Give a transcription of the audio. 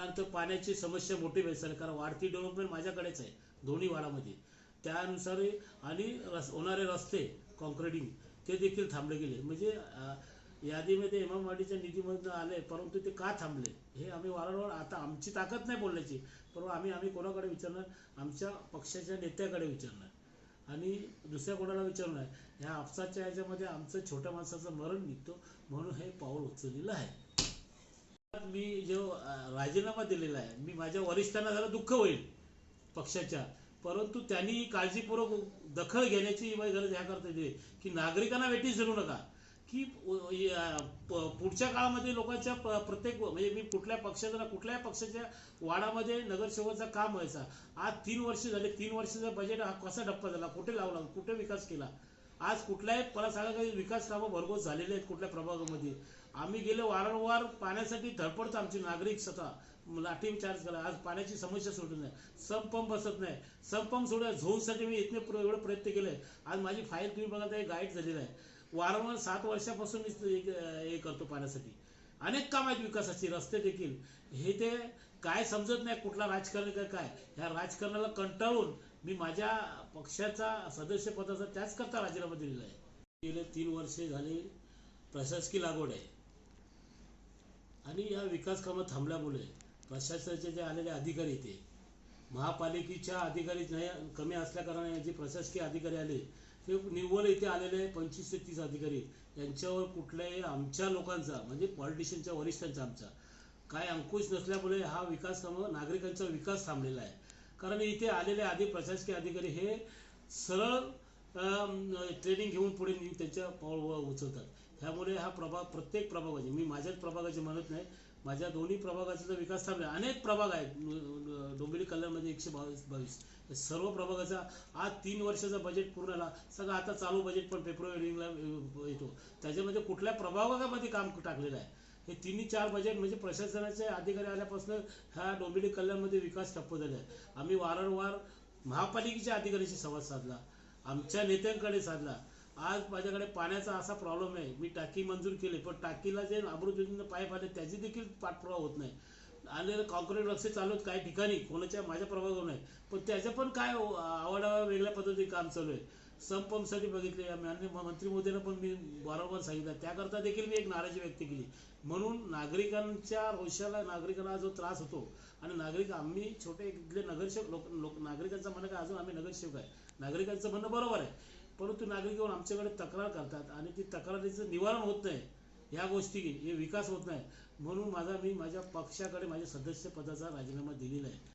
त्यानंतर पाण्याची समस्या मोठी भेसळ कारण वाढती डेव्हलपमेंट माझ्याकडेच आहे दोन्ही वाडामध्ये. त्यानुसार आणि रस होणारे रस्ते कॉन्क्रिटिंग ते देखील थांबले गेले. म्हणजे यादीमध्ये इमामवाडीच्या निधीमधनं आले परंतु ते का थांबले? हे आम्ही वारंवार आता आमची ताकद नाही बोलण्याची परंतु आम्ही आम्ही कोणाकडे विचारणार? आमच्या पक्षाच्या नेत्याकडे विचारणार. आणि दुसऱ्या कोणाला विचारणार? ह्या आपसाच्या ह्याच्यामध्ये आमचं छोट्या माणसाचं मरण निघतो म्हणून हे पाऊल उचललेलं आहे. मी जो राजीनामा दिलेला आहे मी माझ्या वरिष्ठांना जरा दुःख होईल पक्षाच्या. परंतु त्यांनी काळजीपूर्वक दखल घेण्याची गरज ह्या करता येते की नागरिकांना वेटीस धरू नका. की पुढच्या काळामध्ये लोकांच्या प्रत्येक म्हणजे मी कुठल्या पक्षाचा ना पक्षाच्या वाडामध्ये नगरसेवकाचा काम व्हायचा. आज तीन वर्ष झाले तीन वर्षाचा बजेट हा कसा डप्पा झाला कुठे लावला कुठे विकास केला? आज कुठल्याही मला सांगा काही विकास कामं भरघोस झालेले आहेत कुठल्या प्रभागामध्ये. आम्ही गेलो वारंवार पाण्यासाठी धडपडतो आमचे नागरिक स्वतः. लाठीम चार्ज करा. आज पाण्याची समस्या सोडत नाही. संपंप बसत नाही. संपंप सोडा झोनसाठी मी इतने प्र- एवढं प्रयत्न केले आज माझी फाईल तुम्ही बघा ते गाईड झालेलं आहे. वारंवार सात वर्षापासून मी हे करतो पाण्यासाठी. अनेक काम आहेत विकासाची रस्ते देखील. हे ते काय समजत नाही कुठला राजकारण काय काय. ह्या राजकारणाला कंटाळून मी माझ्या पक्षाचा सदस्यपदाचा त्याच करता राजीनामा दिलेला आहे. गेले तीन वर्षे झाले प्रशासकीय लागवड आहे. आणि या विकास कामं थांबल्यामुळे प्रशासनाचे जे आलेले अधिकारी ते महापालिकेच्या अधिकारी नाही कमी असल्याकारणाने जे प्रशासकीय अधिकारी आले ते निव्वळ इथे आलेले पंचवीस ते तीस अधिकारी यांच्यावर कुठल्याही आमच्या लोकांचा म्हणजे पॉलिटिशियनच्या वरिष्ठांचा आमचा काय अंकुश नसल्यामुळे हा विकास कामं नागरिकांचा विकास थांबलेला आहे. कारण इथे आलेले आधी प्रशासकीय अधिकारी हे सरळ ट्रेनिंग घेऊन पुढे त्यांच्या पाऊल उचलतात. ह्यामुळे हा प्रभाग प्रत्येक प्रभागाचे मी माझ्याच प्रभागाचे म्हणत नाही माझ्या दोन्ही प्रभागाचा जर विकास थांबला अनेक प्रभाग आहेत डोंबिवली कल्याणमध्ये एकशे बावीस बावीस. सर्व प्रभागाचा आज तीन वर्षाचा बजेट पूर्ण आला सगळं आता चालू बजेट पण फेब्रुवारीला येतो. त्याच्यामध्ये कुठल्या प्रभागामध्ये काम टाकलेलं आहे? हे तिन्ही चार बजेट म्हणजे प्रशासनाचे अधिकारी आल्यापासून ह्या डोंबिवली कल्याणमध्ये विकास ठप्प झाला आहे. आम्ही वारंवार महापालिकेच्या अधिकाऱ्यांशी संवाद साधला आमच्या नेत्यांकडे साधला आज माझ्याकडे पाण्याचा असा प्रॉब्लेम आहे. मी टाकी मंजूर केली पण टाकीला जे अमृत पाईप आले त्याची देखील पाठपुरावा होत नाही. आणि कॉन्क्रीट रस्ते चालू आहेत काही ठिकाणी कोणाच्या माझ्या प्रभागावर नाही. पण त्याचं पण काय आवडावा वेगळ्या पद्धतीने काम चालू आहे. संपंपसाठी बघितले मान्य मंत्री मोदींना पण मी वारंवार सांगितलं. त्याकरता देखील मी एक नाराजी व्यक्त केली. म्हणून नागरिकांच्या रोषाला नागरिकांना जो त्रास होतो आणि नागरिक आम्ही छोटे इथले नगरसेवक लोक लोक नागरिकांचं म्हणणं काय अजून आम्ही नगरसेवक आहे. नागरिकांचं म्हणणं बरोबर आहे. परंतु नागरिक येऊन आमच्याकडे तक्रार करतात आणि ती तक्रारीचं निवारण होत नाही ह्या गोष्टी हे विकास होत नाही. म्हणून माझा मी माझ्या पक्षाकडे माझ्या सदस्यपदाचा राजीनामा दिलेला आहे.